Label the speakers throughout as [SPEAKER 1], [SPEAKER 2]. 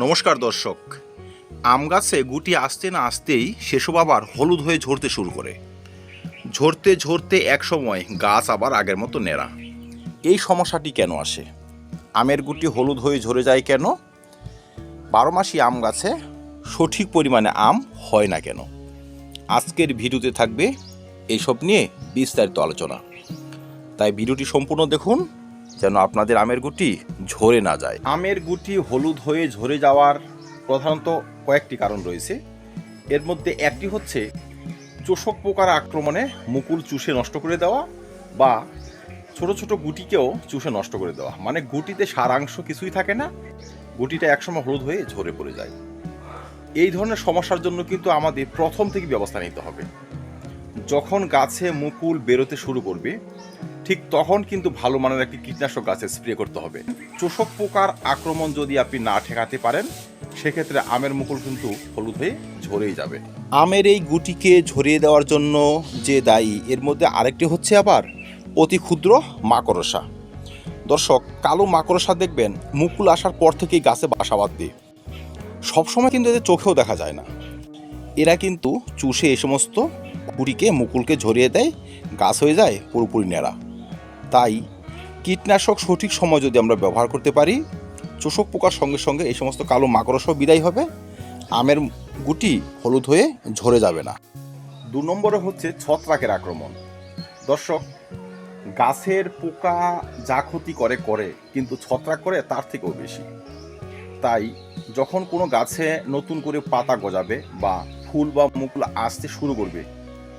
[SPEAKER 1] নমস্কার দর্শক। আম গাছে গুটি আসতে না আসতেই সেসব আবার হলুদ হয়ে ঝরতে শুরু করে। ঝরতে ঝরতে একসময় গাছ আবার আগের মতো নেড়া এই সমস্যাটি কেন আসে? আমের গুটি হলুদ হয়ে ঝরে যায় কেন? বারো মাসি আম গাছে সঠিক পরিমাণে আম হয় না কেন? আজকের ভিডিওতে থাকবে এইসব নিয়ে বিস্তারিত আলোচনা। তাই ভিডিওটি সম্পূর্ণ দেখুন যেন আপনাদের আমের গুটি ঝরে না যায়। আমের গুটি হলুদ হয়ে ঝরে যাওয়ার প্রধানত কয়েকটি কারণ রয়েছে। এর মধ্যে একটি হচ্ছে চোষক পোকার আক্রমণে মুকুল চুষে নষ্ট করে দেওয়া বা ছোট ছোট গুটিকেও চুষে নষ্ট করে দেওয়া। মানে গুটিতে সারাংশ কিছুই থাকে না, গুটিটা একসময় হলুদ হয়ে ঝরে পড়ে যায়। এই ধরনের সমস্যার জন্য কিন্তু আমাদের প্রথম থেকে ব্যবস্থা নিতে হবে। যখন গাছে মুকুল বেরোতে শুরু করবে ঠিক তখন কিন্তু ভালো মানের একটি কীটনাশক গাছে স্প্রে করতে হবে। চোষক পোকার আক্রমণ যদি আপনি না ঠেকাতে পারেন, সেক্ষেত্রে আমের মুকুল কিন্তু হলুদ হয়ে ঝরেই যাবে। আমের এই গুটিকে ঝরিয়ে দেওয়ার জন্য যে দায়ী, এর মধ্যে আরেকটি হচ্ছে আবার অতি ক্ষুদ্র মাকড়সা। দর্শক, কালো মাকড়সা দেখবেন, মুকুল আসার পর থেকেই গাছে বাসা বাঁধবে। সবসময় কিন্তু এদের চোখেও দেখা যায় না। এরা কিন্তু চুষে এ সমস্ত গুটিকে মুকুলকে ঝরিয়ে দেয়, গাছ হয়ে যায় পুরোপুরি নেড়া তাই কীটনাশক সঠিক সময় যদি আমরা ব্যবহার করতে পারি, চোষক পোকার সঙ্গে সঙ্গে এই সমস্ত কালো মাকড়সাও বিদায় হবে, আমের গুটি হলুদ হয়ে ঝরে যাবে না। দু নম্বরে হচ্ছে ছত্রাকের আক্রমণ। দর্শক, গাছের পোকা যা ক্ষতি করে করে, কিন্তু ছত্রাক করে তার থেকেও বেশি। তাই যখন কোনো গাছে নতুন করে পাতা গজাবে বা ফুল বা মুকুল আসতে শুরু করবে,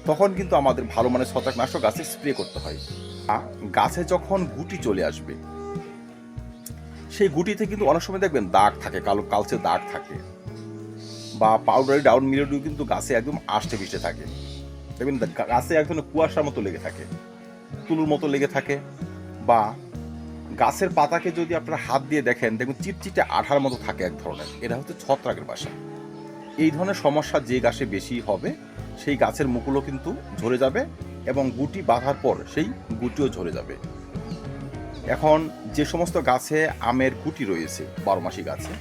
[SPEAKER 1] তখন কিন্তু আমাদের ভালো মানের ছত্রাকনাশক গাছে স্প্রে করতে হয়। গাছে যখন গুটি চলে আসবে, সেই গুটিতে কিন্তু অনেক সময় দেখবেন দাগ থাকে, কালো কালচে দাগ থাকে বা পাউডারি ডাউন মিলেডিউ কিন্তু গাছে একদম আষ্টে পিষ্টে থাকে। দেখবেন গাছে এক ধরনের কুয়াশার মতো লেগে থাকে, তুলুর মতো লেগে থাকে বা গাছের পাতাকে যদি আপনারা হাত দিয়ে দেখেন দেখুন চিটচিটে আঠার মতো থাকে এক ধরনের। এটা হচ্ছে ছত্রাকের বাসা। এই ধরনের সমস্যা যে গাছে বেশি হবে, সেই গাছের মুকুলও কিন্তু ঝরে যাবে এবং গুটি বাঁধার পর সেই গুটিও ঝরে যাবে। এখন যে সমস্ত গাছে আমের গুটি রয়েছে বারো মাসি গাছে,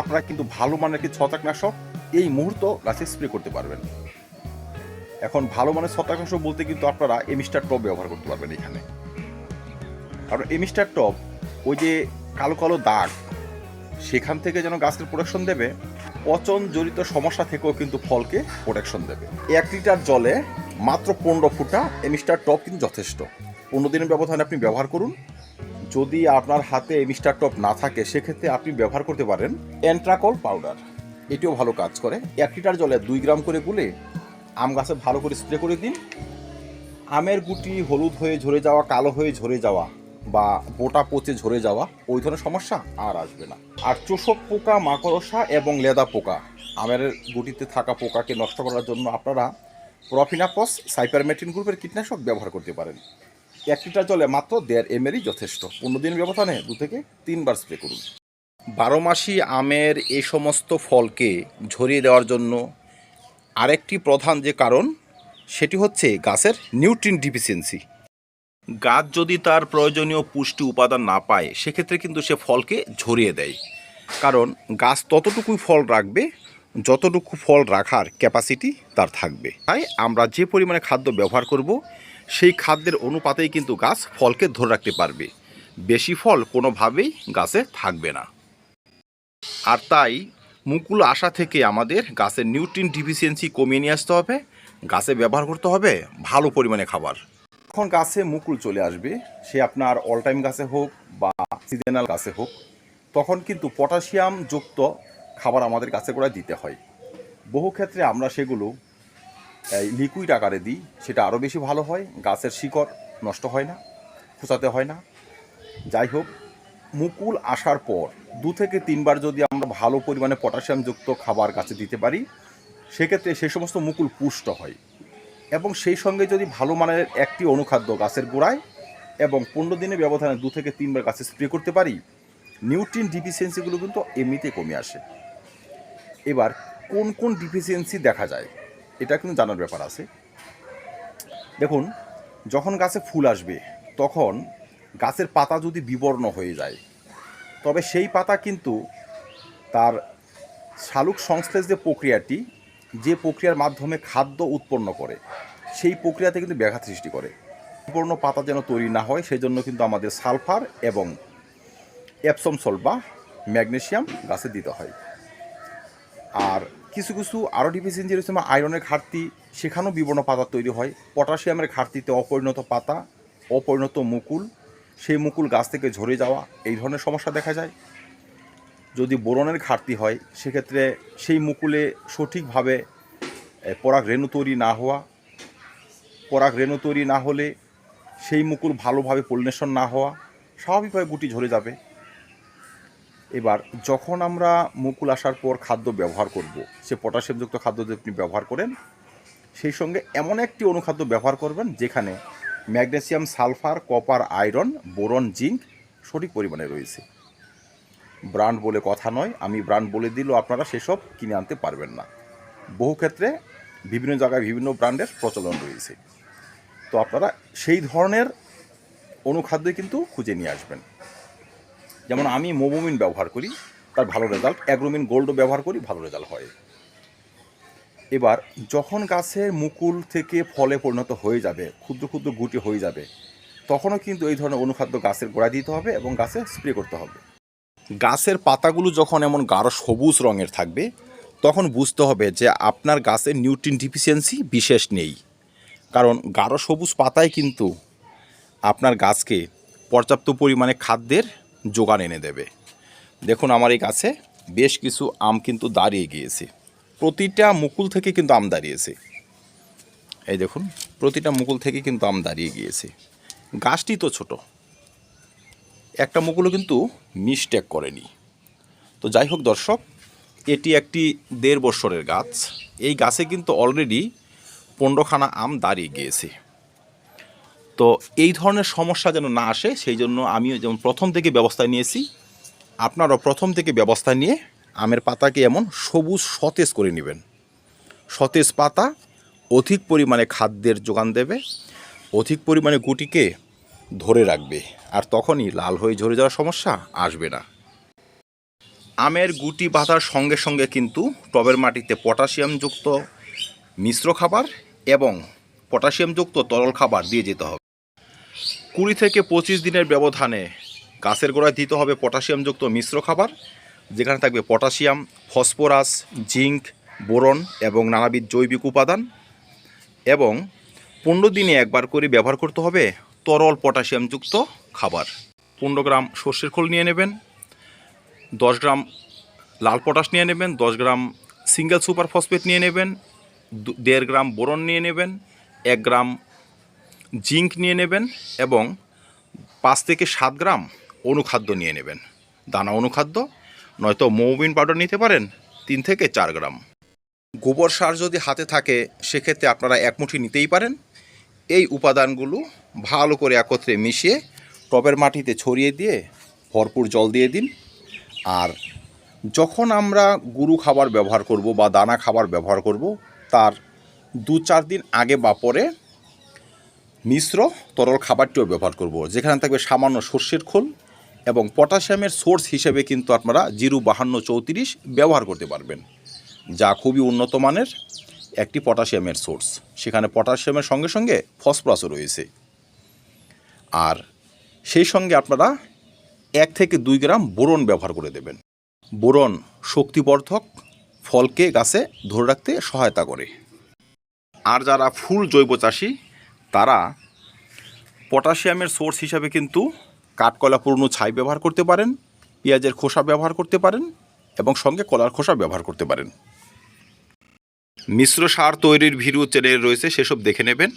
[SPEAKER 1] আপনারা কিন্তু ভালো মানের একটি ছত্রাকনাশক এই মুহূর্ত গাছে স্প্রে করতে পারবেন। এখন ভালো মানের ছত্রাকনাশক বলতে কিন্তু আপনারা এমিস্টার টপ ব্যবহার করতে পারবেন এখানে। কারণ এমিস্টার টপ ওই যে কালো কালো দাগ, সেখান থেকে যেন গাছের প্রোটেকশন দেবে পচন জড়িত সমস্যা থেকেও কিন্তু ফলকে প্রোটেকশন দেবে। এক লিটার জলে মাত্র পনেরো ফুটা এমিস্টার টপ কিন্তু যথেষ্ট। পনেরো দিনের ব্যবধানে আপনি ব্যবহার করুন। যদি আপনার হাতে এমিস্টার টপ না থাকে, সেক্ষেত্রে আপনি ব্যবহার করতে পারেন অ্যান্ট্রাকল পাউডার। এটিও ভালো কাজ করে। এক লিটার জলে দুই গ্রাম করে গুলে আম গাছে ভালো করে স্প্রে করে দিন। আমের গুটি হলুদ হয়ে ঝরে যাওয়া, কালো হয়ে ঝরে যাওয়া বা বোটা পচে ঝরে যাওয়া, ওই ধরনের সমস্যা আর আসবে না। আর চোষক পোকা, মাকড়সা এবং লেদা পোকা, আমের গুটিতে থাকা পোকাকে নষ্ট করার জন্য আপনারা প্রফিনাপস সাইপারমেটিন গ্রুপের কীটনাশক ব্যবহার করতে পারেন। এক লিটার জলে মাত্র দেড় এমএলই যথেষ্ট। পনেরো দিন ব্যবধানে দু থেকে তিনবার স্প্রে করুন। বারো মাসি আমের এই সমস্ত ফলকে ঝরিয়ে দেওয়ার জন্য আরেকটি প্রধান যে কারণ, সেটি হচ্ছে গাছের নিউট্রিন ডিফিসিয়েন্সি। গাছ যদি তার প্রয়োজনীয় পুষ্টি উপাদান না পায়, সেক্ষেত্রে কিন্তু সে ফলকে ঝরিয়ে দেয়। কারণ গাছ ততটুকুই ফল রাখবে যতটুকু ফল রাখার ক্যাপাসিটি তার থাকবে। তাই আমরা যে পরিমাণে খাদ্য ব্যবহার করব, সেই খাদ্যের অনুপাতেই কিন্তু গাছ ফলকে ধরে রাখতে পারবে। বেশি ফল কোনোভাবেই গাছে থাকবে না। আর তাই মুকুল আসা থেকে আমাদের গাছের নিউট্রিন ডিফিসিয়েন্সি কমিয়ে নিয়ে আসতে হবে, গাছে ব্যবহার করতে হবে ভালো পরিমাণে খাবার। যখন গাছে মুকুল চলে আসবে, সে আপনার অল টাইম গাছে হোক বা সিজনাল গাছে হোক, তখন কিন্তু পটাশিয়াম যুক্ত খাবার আমাদের গাছে করে দিতে হয়। বহু ক্ষেত্রে আমরা সেগুলো লিকুইড আকারে দিই, সেটা আরও বেশি ভালো হয়, গাছের শিকড় নষ্ট হয় না, খোঁচাতে হয় না। যাই হোক, মুকুল আসার পর দু থেকে তিনবার যদি আমরা ভালো পরিমাণে পটাশিয়ামযুক্ত খাবার গাছে দিতে পারি, সেক্ষেত্রে সেই সমস্ত মুকুল পুষ্ট হয়। এবং সেই সঙ্গে যদি ভালো মানের একটি অনুখাদ্য গাছের গোড়ায় এবং পনেরো দিনের ব্যবধানে দু থেকে তিনবার গাছে স্প্রে করতে পারি নিউট্রিন ডিফিসিয়েন্সিগুলো কিন্তু এমনিতে কমে আসে। এবার কোন কোন ডিফিসিয়েন্সি দেখা যায়, এটা কিন্তু জানার ব্যাপার আছে। দেখুন, যখন গাছে ফুল আসবে, তখন গাছের পাতা যদি বিবর্ণ হয়ে যায়, তবে সেই পাতা কিন্তু তার শালুক সংশ্লেষ যে প্রক্রিয়াটি, যে প্রক্রিয়ার মাধ্যমে খাদ্য উৎপন্ন করে, সেই প্রক্রিয়াতে কিন্তু ব্যাঘাত সৃষ্টি করে। সম্পূর্ণ পাতা যেন তৈরি না হয় সেই জন্য কিন্তু আমাদের সালফার এবং এপসম সল্ট বা ম্যাগনেশিয়াম গাছে দিতে হয়। আর কিছু কিছু আরও ডিফিসিয়েন্সি রয়েছে, যেমন আয়রনের ঘাটতি, সেখানেও বিবর্ণ পাতা তৈরি হয়। পটাশিয়ামের ঘাটতিতে অপরিণত পাতা, অপরিণত মুকুল, সেই মুকুল গাছ থেকে ঝরে যাওয়া, এই ধরনের সমস্যা দেখা যায়। যদি বোরনের ঘাটতি হয়, সেক্ষেত্রে সেই মুকুলে সঠিকভাবে পরাগ রেণু তৈরি না হওয়া, পরাগ রেণু তৈরি না হলে সেই মুকুল ভালোভাবে পলিনেশন না হওয়া, স্বাভাবিকভাবে গুটি ঝরে যাবে। এবার যখন আমরা মুকুল আসার পর খাদ্য ব্যবহার করব, সে পটাশিয়ামযুক্ত খাদ্য যদি আপনি ব্যবহার করেন, সেই সঙ্গে এমন একটি অনুখাদ্য ব্যবহার করবেন যেখানে magnesium, sulphur, copper, iron, boron, zinc সঠিক পরিমাণে রয়েছে। ব্র্যান্ড বলে কথা নয়, আমি ব্র্যান্ড বলে দিলেও আপনারা সেসব কিনে আনতে পারবেন না। বহু ক্ষেত্রে বিভিন্ন জায়গায় বিভিন্ন ব্র্যান্ডের প্রচলন রয়েছে। তো আপনারা সেই ধরনের অনুখাদ্যই কিন্তু খুঁজে নিয়ে আসবেন। যেমন আমি মোবোমিন ব্যবহার করি, তার ভালো রেজাল্ট অ্যাগ্রোমিন গোল্ডও ব্যবহার করি, ভালো রেজাল্ট হয়। এবার যখন গাছের মুকুল থেকে ফলে পরিণত হয়ে যাবে, ক্ষুদ্র ক্ষুদ্র গুটি হয়ে যাবে, তখনও কিন্তু এই ধরনের অনুখাদ্য গাছের গোড়া দিতে হবে এবং গাছে স্প্রে করতে হবে। গাছের পাতাগুলো যখন এমন গাঢ় সবুজ রঙের থাকবে, তখন বুঝতে হবে যে আপনার গাছের নিউট্রিন ডিফিসিয়েন্সি বিশেষ নেই। কারণ গাঢ় সবুজ পাতায় কিন্তু আপনার গাছকে পর্যাপ্ত পরিমাণে খাদ্যের যোগান এনে দেবে। দেখুন আমার এই গাছে বেশ কিছু আম কিন্তু দাঁড়িয়ে গিয়েছে। প্রতিটা মুকুল থেকে কিন্তু আম দাঁড়িয়েছে। এই দেখুন, প্রতিটা মুকুল থেকে কিন্তু আম দাঁড়িয়ে গিয়েছে। গাছটি তো ছোট। একটা মুকুলও কিন্তু মিসটেক করেনি। তো যাই হোক দর্শক, এটি একটি দেড় বছরের গাছ। এই গাছে কিন্তু অলরেডি পনেরোখানা আম দাঁড়িয়ে গিয়েছে। তো এই ধরনের সমস্যা যেন না আসে, সেই জন্য আমিও যেমন প্রথম থেকে ব্যবস্থা নিয়েছি, আপনারাও প্রথম থেকে ব্যবস্থা নিয়ে আমের পাতাকে এমন সবুজ সতেজ করে নেবেন। সতেজ পাতা অধিক পরিমাণে খাদ্যের যোগান দেবে, অধিক পরিমাণে গুটিকে ধরে রাখবে, আর তখনই লাল হয়ে ঝরে যাওয়ার সমস্যা আসবে না। আমের গুটি বাঁধার সঙ্গে সঙ্গে কিন্তু টবের মাটিতে পটাশিয়ামযুক্ত মিশ্র খাবার এবং পটাশিয়ামযুক্ত তরল খাবার দিয়ে যেতে হবে। কুড়ি থেকে পঁচিশ দিনের ব্যবধানে গাছের গোড়ায় দিতে হবে পটাশিয়ামযুক্ত মিশ্র খাবার, যেখানে থাকবে পটাশিয়াম, ফসফরাস, জিঙ্ক, বোরন এবং নানাবিধ জৈবিক উপাদান এবং পনেরো দিনে একবার করে ব্যবহার করতে হবে তরল পটাশিয়ামযুক্ত খাবার। পনেরো গ্রাম সর্ষের খোল নিয়ে নেবেন, দশ গ্রাম লাল পটাশ নিয়ে নেবেন, দশ গ্রাম সিঙ্গেল সুপার ফসফেট নিয়ে নেবেন দেড় গ্রাম বোরন নিয়ে নেবেন, এক গ্রাম জিঙ্ক নিয়ে নেবেন এবং পাঁচ থেকে সাত গ্রাম অনুখাদ্য নিয়ে নেবেন। দানা অনুখাদ্য, নয়তো মৌবিন পাউডার নিতে পারেন, তিন থেকে চার গ্রাম। গোবর সার যদি হাতে থাকে, সেক্ষেত্রে আপনারা এক মুঠি নিতেই পারেন। এই উপাদানগুলো ভালো করে একত্রে মিশিয়ে টবের মাটিতে ছড়িয়ে দিয়ে ভরপুর জল দিয়ে দিন। আর যখন আমরা গুরু খাবার ব্যবহার করব বা দানা খাবার ব্যবহার করব, তার দু চার দিন আগে বা পরে মিশ্র তরল খাবারটিও ব্যবহার করব, যেখানে থাকবে সামান্য সর্ষের খোল এবং পটাশিয়ামের সোর্স হিসেবে কিন্তু আপনারা জিরু বাহান্ন চৌত্রিশ ব্যবহার করতে পারবেন, যা খুবই উন্নত মানের একটি পটাশিয়ামের সোর্স। সেখানে পটাশিয়ামের সঙ্গে সঙ্গে ফসফরাসও রয়েছে। আর সেই সঙ্গে আপনারা এক থেকে দুই গ্রাম বোরন ব্যবহার করে দেবেন। বোরন শক্তিবর্ধক, ফলকে গাছে ধরে রাখতে সহায়তা করে। আর যারা ফুল জৈব চাষি তারা পটাশিয়ামের সোর্স হিসাবে কিন্তু কাঠকলা পুরনো ছাই ব্যবহার করতে পারেন, পেঁয়াজের খোসা ব্যবহার করতে পারেন এবং সঙ্গে কলার খোসা ব্যবহার করতে পারেন। মিশ্র সার তৈরির ভিডিও চ্যানেল রয়েছে, সেসব দেখে নেবেন।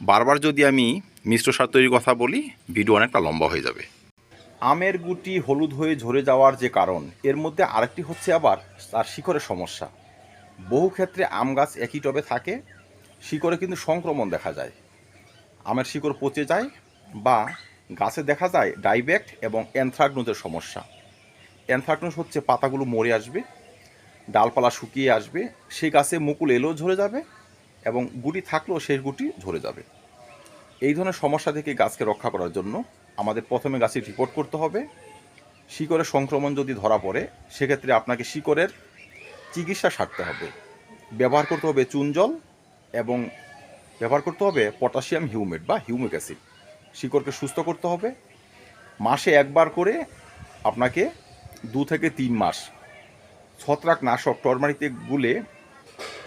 [SPEAKER 1] বারবার যদি আমি মিশ্র সার তৈরির কথা বলি, ভিডিও অনেকটা লম্বা হয়ে যাবে। আমের গুটি হলুদ হয়ে ঝরে যাওয়ার যে কারণ, এর মধ্যে আরেকটি হচ্ছে আবার তার শিকড়ের সমস্যা। বহু ক্ষেত্রে আম গাছ একই টবে থাকে, শিকড়ে কিন্তু সংক্রমণ দেখা যায়। আমের শিকড় পচে যায় বা গাছে দেখা যায় ডাইব্যাক্ট এবং অ্যানথ্রাকনোজের সমস্যা। অ্যানথ্রাকনোজ হচ্ছে পাতাগুলো মরে আসবে, ডালপালা শুকিয়ে আসবে, সেই গাছে মুকুল এলেও ঝরে যাবে এবং গুটি থাকলেও সেই গুটি ঝরে যাবে। এই ধরনের সমস্যা থেকে গাছকে রক্ষা করার জন্য আমাদের প্রথমে গাছের রিপোর্ট করতে হবে। শিকড়ের সংক্রমণ যদি ধরা পড়ে, সেক্ষেত্রে আপনাকে শিকড়ের চিকিৎসা সারতে হবে। ব্যবহার করতে হবে চুন জল এবং ব্যবহার করতে হবে পটাশিয়াম হিউমেট বা হিউমিক অ্যাসিড। শিকড়কে সুস্থ করতে হবে। মাসে একবার করে আপনাকে দু থেকে তিন মাস ছত্রাক নাশক টরমারিতে গুলে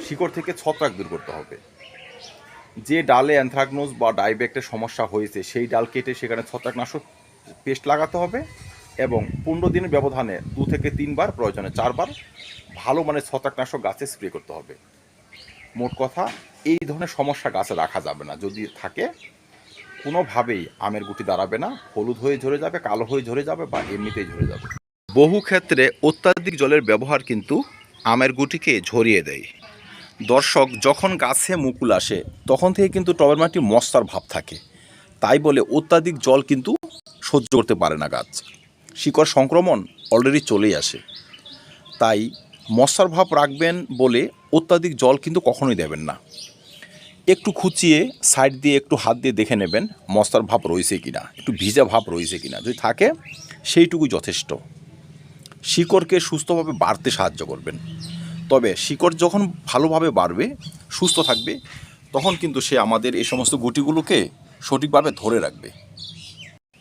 [SPEAKER 1] শিকড় থেকে ছত্রাক দূর করতে হবে। যে ডালে অ্যানথ্রাকনোজ বা ডাইব্যাক্টের সমস্যা হয়েছে, সেই ডাল কেটে সেখানে ছত্রাকনাশক পেস্ট লাগাতে হবে এবং পনেরো দিনের ব্যবধানে দু থেকে তিনবার, প্রয়োজনে চারবার ভালো মানের ছত্রাকনাশক গাছে স্প্রে করতে হবে। মোট কথা, এই ধরনের সমস্যা গাছে রাখা যাবে না। যদি থাকে, কোনোভাবেই আমের গুটি দাঁড়াবে না, হলুদ হয়ে ঝরে যাবে, কালো হয়ে ঝরে যাবে বা এমনিতেই ঝরে যাবে। বহু ক্ষেত্রে অত্যাধিক জলের ব্যবহার কিন্তু আমের গুটিকে ঝরিয়ে দেয়। দর্শক, যখন গাছে মুকুল আসে, তখন থেকে কিন্তু টবের মাটি মস্তার ভাব থাকে। তাই বলে অত্যাধিক জল কিন্তু সহ্য করতে পারে না গাছ। শিকড় সংক্রমণ অলরেডি চলেই আসে। তাই মশার ভাব রাখবেন বলে অত্যাধিক জল কিন্তু কখনোই দেবেন না। একটু খুঁচিয়ে সাইড দিয়ে একটু হাত দিয়ে দেখে নেবেন মশার ভাব রয়েছে কিনা, একটু ভিজা ভাব রয়েছে কি না যদি থাকে, সেইটুকু যথেষ্ট। শিকড়কে সুস্থভাবে বাড়তে সাহায্য করবেন। তবে শিকড় যখন ভালোভাবে বাড়বে, সুস্থ থাকবে, তখন কিন্তু সে আমাদের এই সমস্ত গুটিগুলোকে সঠিকভাবে ধরে রাখবে।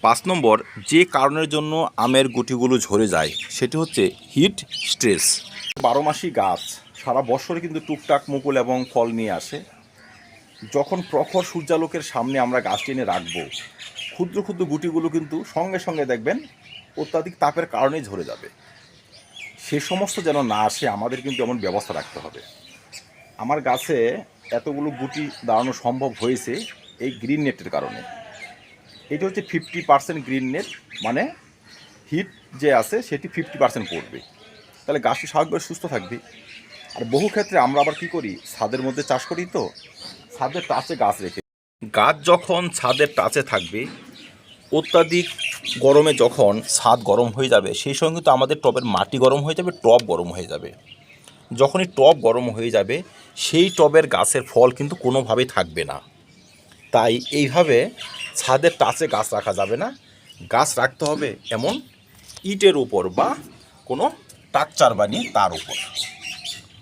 [SPEAKER 1] পাঁচ নম্বর, যে কারণের জন্য আমের গুটিগুলো ঝরে যায়, সেটি হচ্ছে হিট স্ট্রেস বারো মাসি গাছ সারা বছরে কিন্তু টুকটাক মুকুল এবং ফল নিয়ে আসে। যখন প্রখর সূর্যালোকের সামনে আমরা গাছটি এনে রাখব, ক্ষুদ্র ক্ষুদ্র গুটিগুলো কিন্তু সঙ্গে সঙ্গে দেখবেন অত্যাধিক তাপের কারণেই ঝরে যাবে। সে সমস্ত যেন না আসে, আমাদের কিন্তু এমন ব্যবস্থা রাখতে হবে। আমার গাছে এতগুলো গুটি দাঁড়ানো সম্ভব হয়েছে এই গ্রিন নেটের কারণে। এটা হচ্ছে ফিফটি পার্সেন্ট গ্রিন নেট মানে হিট যে আছে সেটি ফিফটি পার্সেন্ট পড়বে তাহলে গাছটি স্বাভাবিকভাবে সুস্থ থাকবে। আর বহু ক্ষেত্রে আমরা আবার কি করি? ছাদের মধ্যে চাষ করি তো। ছাদের টাচে গাছ রেখে গাছ যখন ছাদের টাচে থাকবে, অত্যাধিক গরমে যখন ছাদ গরম হয়ে যাবে, সেই সঙ্গে কিন্তু আমাদের টবের মাটি গরম হয়ে যাবে, টব গরম হয়ে যাবে। যখনই টব গরম হয়ে যাবে, সেই টবের গাছের ফল কিন্তু কোনোভাবেই থাকবে না। তাই এইভাবে ছাদের টাচে গাছ রাখা যাবে না। গাছ রাখতে হবে এমন ইটের উপর বা কোনো টাকচার বানিয়ে তার উপর।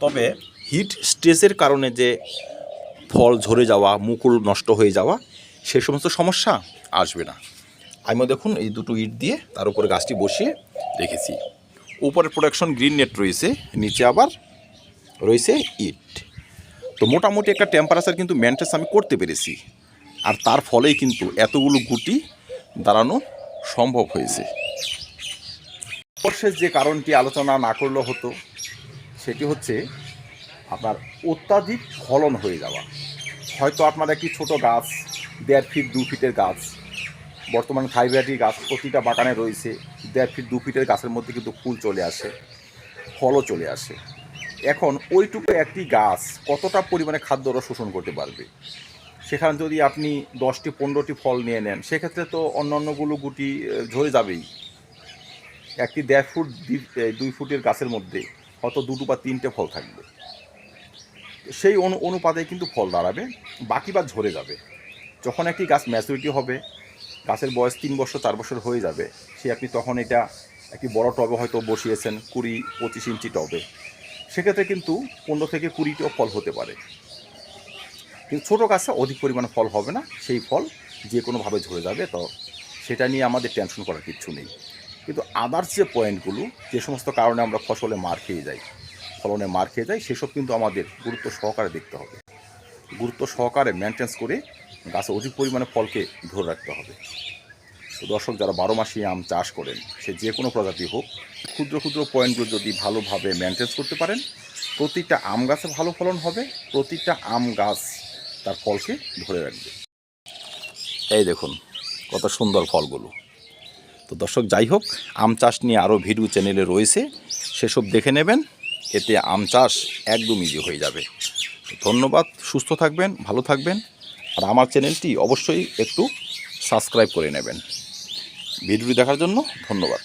[SPEAKER 1] তবে হিট স্ট্রেসের কারণে যে ফল ঝরে যাওয়া, মুকুল নষ্ট হয়ে যাওয়া, সে সমস্ত সমস্যা আসবে না। আমিও দেখুন, এই দুটো ইট দিয়ে তার উপরে গাছটি বসিয়ে রেখেছি। উপরে প্রোডাকশন গ্রিন নেট রয়েছে, নিচে আবার রয়েছে ইট। তো মোটামুটি একটা টেম্পারেচার কিন্তু মেনটেন্স আমি করতে পেরেছি। আর তার ফলেই কিন্তু এতগুলো গুটি দাঁড়ানো সম্ভব হয়েছে। সর্বশেষ যে কারণটি আলোচনা না করলেও হতো সেটি হচ্ছে আপনার অত্যাধিক ফলন হয়ে যাওয়া। হয়তো আপনার একটি ছোট গাছ, দেড় ফিট দু ফিটের গাছ, বর্তমানে থাইভ্যারাইটি গাছ প্রতিটা বাগানে রয়েছে, দেড় ফিট দু ফিটের গাছের মধ্যে কিন্তু ফুল চলে আসে, ফলও চলে আসে। এখন ওইটুকু একটি গাছ কতটা পরিমাণে খাদ্য রস শোষণ করতে পারবে? সেখানে যদি আপনি দশটি, পনেরোটি ফল নিয়ে নেন, সেক্ষেত্রে তো অন্য অন্যগুলো গুটি ঝরে যাবেই। একটি দেড় ফুট দুই ফুটের গাছের মধ্যে হয়তো দুটো বা তিনটে ফল থাকবে। সেই অনু, অনুপাতে কিন্তু ফল দাঁড়াবে, বাকি বা ঝরে যাবে। যখন একটি গাছ ম্যাচুরিটি হবে, গাছের বয়স তিন বছর, চার বছর হয়ে যাবে, সে আপনি তখন এটা একটি বড় টবে হয়তো বসিয়েছেন কুড়ি, পঁচিশ ইঞ্চি টবে। সেক্ষেত্রে কিন্তু পনেরো থেকে কুড়িটিও ফল হতে পারে। কিন্তু ছোটো গাছে অধিক পরিমাণে ফল হবে না, সেই ফল যে কোনোভাবে ঝরে যাবে, তো সেটা নিয়ে আমাদের টেনশন করার কিচ্ছু নেই। কিন্তু আদার্স যে পয়েন্টগুলো যে সমস্ত কারণে আমরা ফসলে মার খেয়ে যাই, ফলনে মার খেয়ে যাই, সেসব কিন্তু আমাদের গুরুত্ব সহকারে দেখতে হবে। গুরুত্ব সহকারে মেনটেন্স করে গাছে অধিক পরিমাণে ফলকে ধরে রাখতে হবে। তো দর্শক, যারা বারো মাসে আম চাষ করেন, সে যে কোনো প্রজাতি হোক, ক্ষুদ্র ক্ষুদ্র পয়েন্টগুলো যদি ভালোভাবে মেনটেন্স করতে পারেন, প্রতিটা আম গাছে ভালো ফলন হবে, প্রতিটা আম গাছ তার ফলকে ধরে রাখবে। এই দেখুন, কত সুন্দর ফলগুলো। তো দর্শক, যাই হোক, আম চাষ নিয়ে আরও ভিডিও চ্যানেলে রয়েছে, সেসব দেখে নেবেন, এতে আম চাষ একদম ইজি হয়ে যাবে। ধন্যবাদ, সুস্থ থাকবেন, ভালো থাকবেন, আর আমার চ্যানেলটি অবশ্যই একটু সাবস্ক্রাইব করে নেবেন। ভিডিওটি দেখার জন্য ধন্যবাদ।